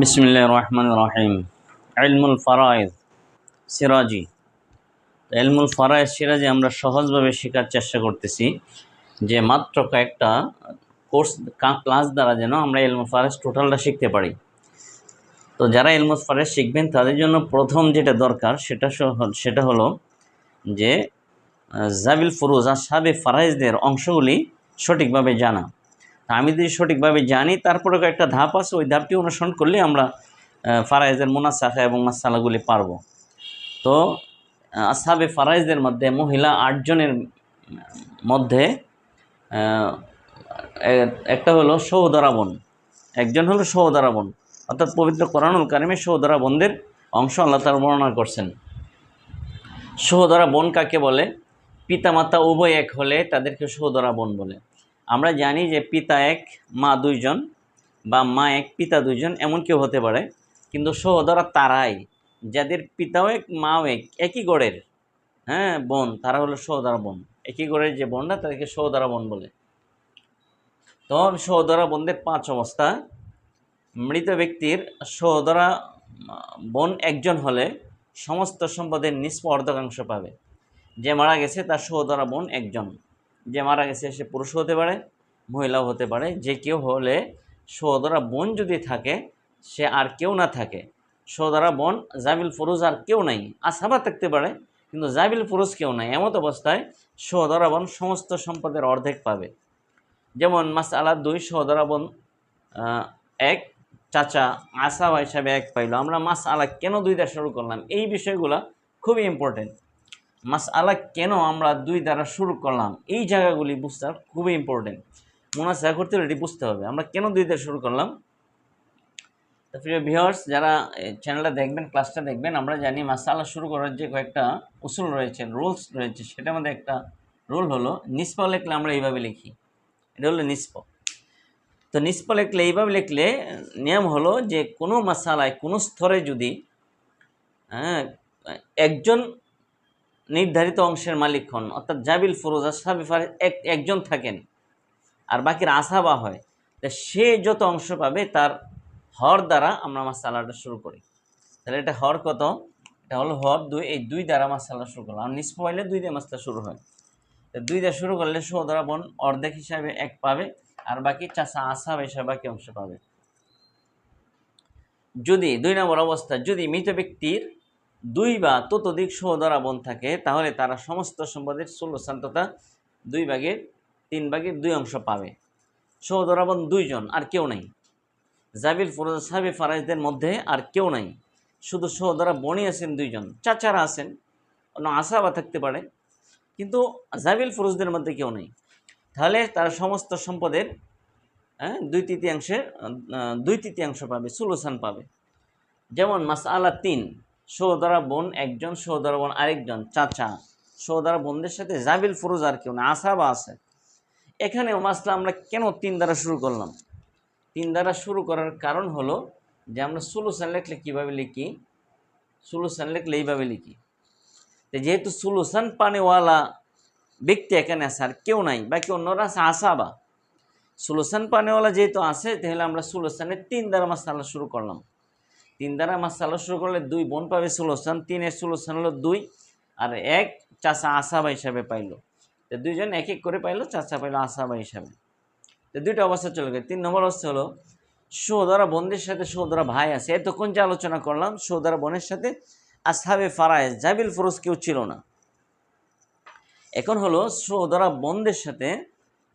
বিসমিল্লাহ রহমান রহিম। ইলমুল ফারাইজ সিরাজি। ইলমুল ফারাইজ সিরাজি আমরা সহজভাবে শেখার চেষ্টা করতেছি যে মাত্র কয়েকটা কোর্স ক্লাস দ্বারা যেন আমরা ইলমুল ফারাইজ টোটালটা শিখতে পারি। তো যারা ইলমুল ফারাইজ শিখবেন, তাদের জন্য প্রথম যেটা দরকার, সেটা সেটা হলো যে জাবিল ফুরুজ আর সাবে ফারাইজদের অংশগুলি সঠিকভাবে জানা। আমি যদি সঠিকভাবে জানি তারপরে কয়েকটা ধাপ আছে, ওই ধাপটি অনুসরণ করলে আমরা ফারাইজের মুনাসাখা এবং মাসালাগুলি পারব। তো আসাবে ফারাইজদের মধ্যে মহিলা আটজনের মধ্যে একটা হলো সৌদরা একজন হলো সৌদরা অর্থাৎ পবিত্র কোরআনুল কারিমে সৌদরা বোনদের অংশ আল্লাহ তার বর্ণনা করছেন। সহোদরা বোন কাকে বলে? পিতামাতা উভয় এক হলে তাদেরকে সহোদরা বোন বলে। আমরা জানি যে পিতা এক, মা দুইজন বা মা এক, পিতা দুইজন এমন কেউ হতে পারে। কিন্তু সহোদরা তারাই, যাদের পিতাও এক, মাও এক, একই গড়ের হ্যাঁ বোন, তারা হলো সহোদরা বোন। একই গড়ের যে বোনরা, তাদেরকে সহোদরা বোন বলে। তো সহোদরা বোনদের পাঁচ অবস্থা। মৃত ব্যক্তির সহোদরা বোন একজন হলে সমস্ত সম্পদের নিষ্প অর্ধকাংশ পাবে। যে মারা গেছে, তার সহোদরা বোন একজন। যে মারা গেছে সে পুরুষ হতে পারে, মহিলাও হতে পারে, যে কেউ হলে সহোদরা বোন যদি থাকে, সে আর কেউ না থাকে। সহোদরা বোন জাবিল ফুরুজ আর কেউ নাই। আসাবা থাকতে পারে, কিন্তু জাবিল ফুরুজ কেউ নাই। এমত অবস্থায় সহোদরা বোন সমস্ত সম্পদের অর্ধেক পাবে। যেমন মাস আলা দুই, সহোদরা বোন এক, চাচা আসাবা হিসাবে এক পাইলো। আমরা মাস আলা কেন দুইটা শুরু করলাম? এই বিষয়গুলো খুবই ইম্পর্টেন্ট মাস আলা কেন আমরা দুই দ্বারা শুরু করলাম? এই জায়গাগুলি বুঝতে খুবই ইম্পর্টেন্ট মোনাসা করতে হলে এটি বুঝতে হবে। আমরা কেন দুই দ্বারা শুরু করলাম? তো প্রিয় যারা চ্যানেলটা দেখবেন ক্লাসটা দেখবেন, আমরা জানি মাসালা শুরু করার যে কয়েকটা উসুল রয়েছে রুলস রয়েছে, সেটার মধ্যে একটা রুল হলো নিষ্প লিখলে আমরা এইভাবে লিখি। এটা হলো নিষ্প তো নিষ্প লিখলে, এইভাবে লিখলে, নিয়ম হলো যে কোনো মশালায় কোনো স্তরে যদি হ্যাঁ একজন নির্ধারিত অংশের মালিক হন, অর্থাৎ জাবিল ফরোজা সাবিফার এক, একজন থাকেন। আর বাকির আসাবা হয়। তা সে যত অংশ পাবে তার হর দ্বারা আমরা মাসালাটা শুরু করি। তাহলে এটা হর কত? এটা হলো হর দুই, এই দুই দ্বারা মাসালা শুরু করলাম। আর নিষ্প হইলে দুই দিয়ে মাসলা শুরু হয়। তো দুই দিয়ে শুরু করলে সহদরা বোন অর্ধেক হিসাবে এক পাবে, আর বাকি চাষা আসাব হিসাবে বাকি অংশ পাবে। যদি, দুই নম্বর অবস্থা, যদি মৃত ব্যক্তির দুই বা ততোধিক সহোদরা বোন থাকে, তাহলে তারা সমস্ত সম্পদের ষোলসান তথা দুই ভাগের তিন ভাগের দুই অংশ পাবে। সহোদরা বোন দুইজন, আর কেউ নাই। জাবিল ফরোজ সাহেব ফারাইজদের মধ্যে আর কেউ নাই। শুধু সহোদরা বোনই আছেন দুইজন, চাচারা আছেন। অন্য আশাবা থাকতে পারে। কিন্তু জাবিল ফরোজদের মধ্যে কেউ নেই। তাহলে তারা সমস্ত সম্পদের হ্যাঁ দুই তৃতীয়াংশের দুই তৃতীয়াংশ পাবে সুলোসান পাবে। যেমন মাস আলা তিন সহোদরা বোন একজন, সহোদরা বোন আরেকজন, চাচা। সহোদরা বোনদের সাথে জাবিল, ফুরুজ আর কেউ না, আসাবা আছে। এখানে মাসলা আমরা কেন তিন দ্বারা শুরু করলাম? তিন দ্বারা শুরু করার কারণ হলো যে আমরা সুলুসান লেখলে কীভাবে লিখি? সুলুসান লেখলে এইভাবে লিখি। যেহেতু সুলুসান পানেওয়ালা ব্যক্তি এখানে আছে, আর কেউ নাই, বাকি অন্যরা আছে, আসাবা। সুলুসান পানেওয়ালা যেহেতু আছে, তাহলে আমরা সুলুসানের তিন দ্বারা মাসালা শুরু করলাম। তিন দ্বারা মাসালা শুরু করলে দুই, বোন পাবে সুলুসান তিনের সুলুসান হলো দুই, আর এক চাচা আসাবা হিসাবে পাইলো। তো দুইজন এক এক করে পাইলো, চাচা পাইলো আসাবা হিসাবে। তো দুইটা অবস্থা চলে গেল। তিন নম্বর অবস্থা হলো, সৌদরা বোনদের সাথে সৌদরা ভাই আছে। এতক্ষণ যে আলোচনা করলাম, সৌদরা বোনের সাথে আসাবে ফারায় জাবিল ফরোজ কেউ ছিল না। এখন হলো সৌদরা বোনদের সাথে,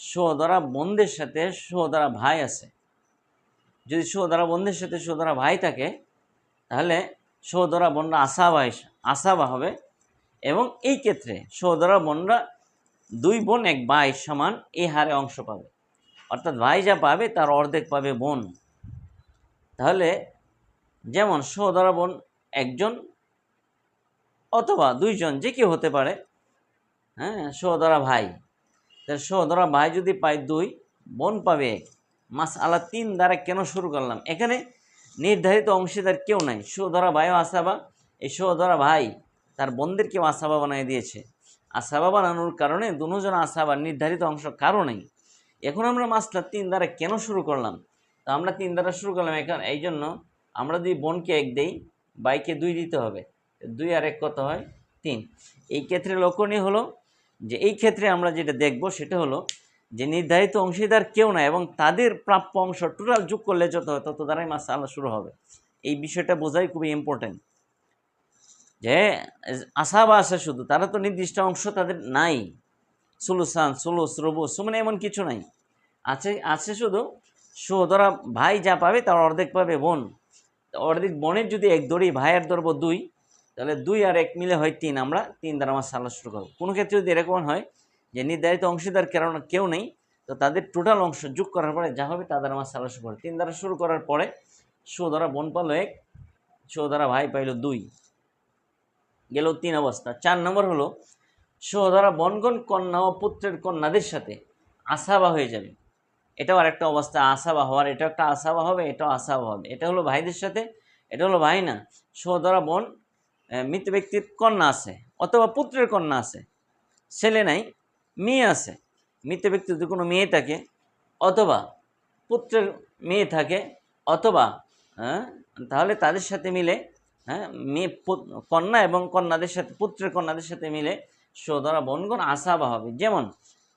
সৌদরা বোনদের সাথে সৌদরা ভাই আছে। যদি সৌদরা বোনদের সাথে সৌদরা ভাই থাকে, তাহলে সৌদরা বোনরা আসাবা আসাবা হবে। এবং এই ক্ষেত্রে সৌদরা বোনরা দুই বোন, এক ভাই সমান এই হারে অংশ পাবে। অর্থাৎ ভাই যা পাবে, তার অর্ধেক পাবে বোন। তাহলে যেমন সৌদরা বোন একজন অথবা দুইজন, যে কেউ হতে পারে হ্যাঁ সৌদরা ভাই। তাহলে সৌদরা ভাই যদি পায় দুই, বোন পাবে এক। মাস আলা তিন দ্বারা কেন শুরু করলাম? এখানে নির্ধারিত অংশীদার কেউ নাই। সৌদরা ভাইও আসাবা, এই সৌদরা ভাই তার বোনদের কেউ আসাবা বানিয়ে দিয়েছে। আসাবা বানানোর কারণে দুজন আসাবা নির্ধারিত অংশ কারও নেই। এখন আমরা মাসলা তিন দ্বারা কেন শুরু করলাম? তো আমরা তিন দ্বারা শুরু করলাম এখন, এই জন্য আমরা যদি বোনকে এক দেই, বাইকে দুই দিতে হবে। দুই আর এক কত হয়? তিন। এই ক্ষেত্রে লক্ষণীয় হলো যে, এই ক্ষেত্রে আমরা যেটা দেখব সেটা হলো যে নির্ধারিত অংশীদার কেউ না এবং তাদের প্রাপ্য অংশ টোটাল যোগ করলে যত হয় তত দ্বারাই মাস আল্লাহ শুরু হবে। এই বিষয়টা বোঝাই খুবই ইম্পর্টেন্ট যে আশাবা আছে শুধু, তারা তো নির্দিষ্ট অংশ তাদের নাই। সুলুসান, সুলুস রবুস মানে এমন কিছু নাই। আছে আছে শুধু, সহদরা ভাই যা পাবে তার অর্ধেক পাবে বোন। অর্ধেক বোনের যদি এক দড়ি, ভাইয়ের ধরবো দুই, তাহলে দুই আর এক মিলে হয় তিন। আমরা তিন দ্বারা আমার সাল্লা শুরু করব। কোনো ক্ষেত্রে যদি এরকম হয় যে নির্ধারিত অংশীদার কারণ কেউ নেই, তো তাদের টোটাল অংশ যোগ করার পরে যা হবে তাদের আমার শুরু করে তিন দ্বারা শুরু করার পরে সহদরা বোন পালো এক সহদরা ভাই পাইলো দুই। গেল তিন অবস্থা। চার নম্বর হলো সহদরা বনগণ কন্যা ও পুত্রের কন্যাদের সাথে আশাবা হয়ে যাবে। এটাও আরেকটা অবস্থা আশাবা হওয়ার। এটা একটা আশাবা হবে, এটাও আশাবা হবে। এটা হলো ভাইদের সাথে, এটা হলো ভাই না সহদরা বোন মৃত ব্যক্তির কন্যা আছে, অথবা পুত্রের কন্যা আছে। ছেলে নাই মেয়ে আছে মৃত ব্যক্তির যদি কোনো মেয়ে থাকে অথবা পুত্রের মেয়ে থাকে অথবা হ্যাঁ, তাহলে তাদের সাথে মিলে হ্যাঁ মেয়ে কন্যা এবং কন্যাদের সাথে পুত্রের কন্যাদের সাথে মিলে সৌদরা বনগণ আসাবা হবে। যেমন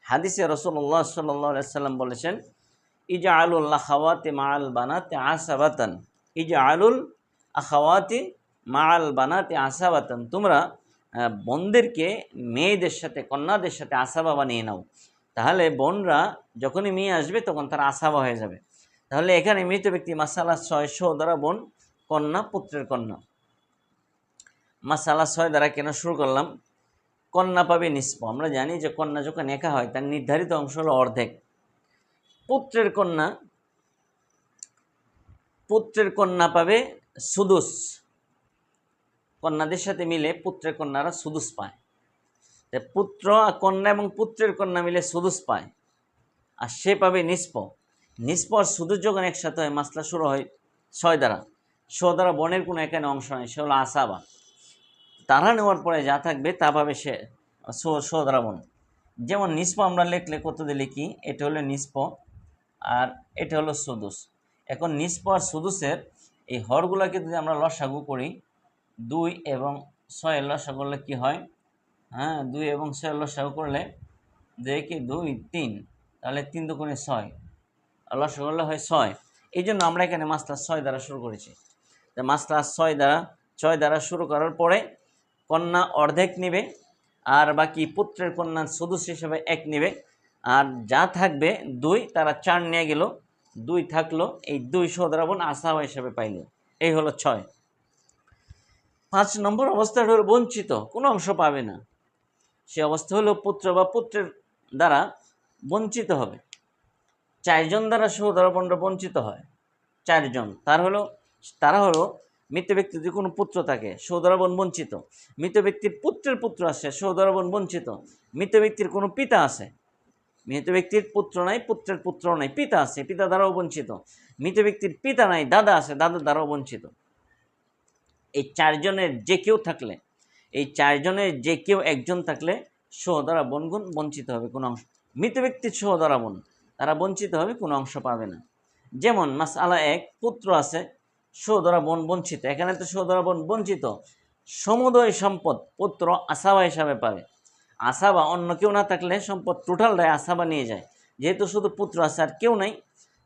হাদিসে রসুল্লাহ সাল্লাহ সাল্লাম বলেছেন ইজা আলুল আখাওয়াতে মাল বানাতে আসাবাতান। ইজা আলুল আখাওয়াতে মাল বানাতে আসাবাতান। তোমরা বোনদেরকে, মেয়েদের সাথে, কন্যাদের সাথে আসাবা বানিয়ে নাও। তাহলে বোনরা যখনই মেয়ে আসবে, তখন তারা আসাবা হয়ে যাবে। তাহলে এখানে মৃত ব্যক্তি মাসালা ছয় শো দ্বারা বোন, কন্যা, পুত্রের কন্যা। মাসালা ছয় দ্বারা কেন শুরু করলাম? কন্যা পাবে নিষ্প। আমরা জানি যে কন্যা যখন একা হয়, তার নির্ধারিত অংশ হলো অর্ধেক। পুত্রের কন্যা পুত্রের কন্যা পাবে সুদুস। কন্যাদের সাথে মিলে পুত্রের কন্যারা সুদুস পায়। পুত্র আর কন্যা এবং পুত্রের কন্যা মিলে সুদুস পায়, আর সে পাবে নিষ্প। নিষ্প আর সুদুস যখন একসাথে হয়, মাসলা শুরু হয় ছয় দ্বারা। ছ দ্বারা বনের কোনো এখানে অংশ নেই, সে হলো আসাবা। তারা নেওয়ার পরে যা থাকবে তা পাবে সে সৌদরা বন। যেমন নিষ্প আমরা লিখলে কত দিয়ে লিখি, এটা হলো নিষ্প আর এটা হলো সুদুস। এখন নিষ্প আর সুদুসের এই হরগুলোকে যদি আমরা লসাগু করি দুই এবং ছয়ের লসাগু করলে কী হয়? হ্যাঁ দুই এবং ছয়ের লসাগু করলে দেখি দুই, তিন। তাহলে তিন দুগুণে ছয়। লসাগু করলে হয় ছয়। এই জন্য আমরা এখানে মাস্টার ছয় দ্বারা শুরু করেছি। মাস্টার ছয় দ্বারা ছয় দ্বারা শুরু করার পরে কন্যা অর্ধেক নেবে আর বাকি পুত্রের কন্যা সদস্য হিসেবে এক নেবে। আর যা থাকবে, দুই তারা চার নিয়ে গেল। দুই থাকল, এই দুই সদরাবন আশা হিসেবে পাইল। এই হলো ছয়। পাঁচ নম্বর অবস্থাটা হলো বঞ্চিত, কোনো অংশ পাবে না। সে অবস্থা হলো পুত্র বা পুত্রের দ্বারা বঞ্চিত হবে। চারজন দ্বারা সহধরাবনরা বঞ্চিত হয়। চারজন, তার হলো, তারা হলো মৃত ব্যক্তির যদি কোনো পুত্র থাকে সৌদরাবন বঞ্চিত। মৃত ব্যক্তির পুত্রের পুত্র আছে সৌদরাবন বঞ্চিত। মৃত ব্যক্তির কোনো পিতা আছে। মৃত ব্যক্তির পুত্র নাই, পুত্রের পুত্র নাই, পিতা আছে, পিতা দ্বারাও বঞ্চিত। মৃত ব্যক্তির পিতা নাই, দাদা আছে, দাদা দ্বারাও বঞ্চিত। এই চারজনের যে কেউ থাকলে, এই চারজনের যে কেউ একজন থাকলে সহদরা বনগুণ বঞ্চিত হবে কোনো অংশ। মৃত ব্যক্তির সহদরা বোন, তারা বঞ্চিত হবে কোনো অংশ পাবে না। যেমন মাস আলা এক পুত্র আছে, সহদরা বোন বঞ্চিত। এখানে তো সহদরা বোন বঞ্চিত, সমুদয় সম্পদ পুত্র আসাবা হিসাবে পাবে। আসাবা অন্য কেউ না থাকলে সম্পদ টোটালটাই আসাবা নিয়ে যায়। যেহেতু শুধু পুত্র আছে আর কেউ নাই,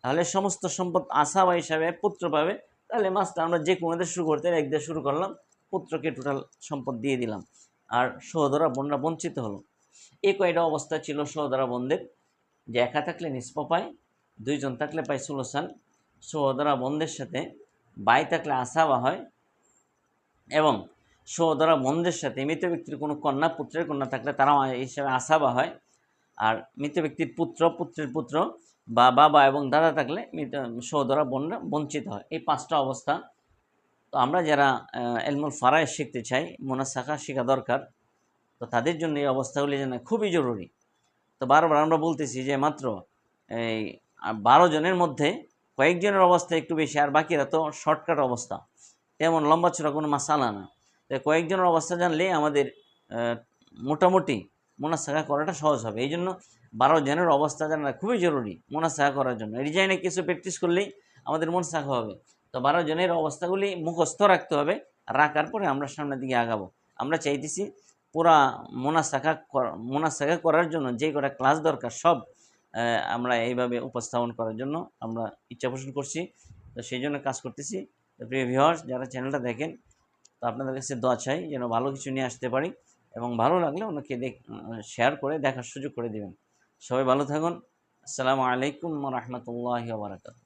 তাহলে সমস্ত সম্পদ আসাবা হিসাবে পুত্র পাবে। তাহলে মাছটা আমরা যে কোনো দিয়ে শুরু করতে এক দিয়ে শুরু করলাম, পুত্রকে টোটাল সম্পদ দিয়ে দিলাম। আর সহদরা বোনরা বঞ্চিত হলো। এই কয়টা অবস্থা ছিল সহদরা বোনদের? যে একা থাকলে নিষ্প পায়, দুইজন থাকলে পায় সুলোসান সহদরা বোনদের সাথে বাই থাকলে আসাবা হয়। এবং সহদরা বোনদের সাথে মৃত ব্যক্তির কোনো কন্যা, পুত্রের কন্যা থাকলে তারাও হিসাবে আসাবা হয়। আর মৃত ব্যক্তির পুত্র, পুত্রের পুত্র বা বাবা এবং দাদা থাকলে সহদরা বোনরা বঞ্চিত হয়। এই পাঁচটা অবস্থা। তো আমরা যারা এলমুল ফারায় শিখতে চাই, মোনাসাখা শেখা দরকার, তো তাদের জন্য এই অবস্থাগুলি জানা খুবই জরুরি। তো বারবার আমরা বলতেছি যে মাত্র, এই বারো জনের মধ্যে কয়েকজনের অবস্থা একটু বেশি, আর বাকিরা তো শর্টকাট অবস্থা। তেমন লম্বা চড়া কোনো মাসালা না। কয়েকজনের অবস্থা জানলে আমাদের মোটামুটি মোনাসাখা করাটা সহজ হবে। এই জন্য বারো জনের অবস্থা জানা খুবই জরুরি মোনাসাখা করার জন্য। রিজাইনে কিছু প্র্যাকটিস করলেই আমাদের মন শাখা হবে। তো বারো জনের অবস্থাগুলি মুখস্থ রাখতে হবে। রাখার পরে আমরা সামনের দিকে আগাবো। আমরা চাইতেছি পুরা মোনাসাকা মোনাসাকা করার জন্য যে কটা ক্লাস দরকার সব আমরা এইভাবে উপস্থাপন করার জন্য আমরা ইচ্ছা পোষণ করছি। তো সেই জন্য কাজ করতেছি। প্রিয় ভিউয়ার্স যারা চ্যানেলটা দেখেন, তো আপনাদের কাছে দোয়া চাই যেন ভালো কিছু নিয়ে আসতে পারি। এবং ভালো লাগলে অন্যকে দেখ শেয়ার করে দেখার সুযোগ করে দেবেন। সবাই ভালো থাকুন। আসসালামু আলাইকুম রহমতুল্লাহ বারাকাতু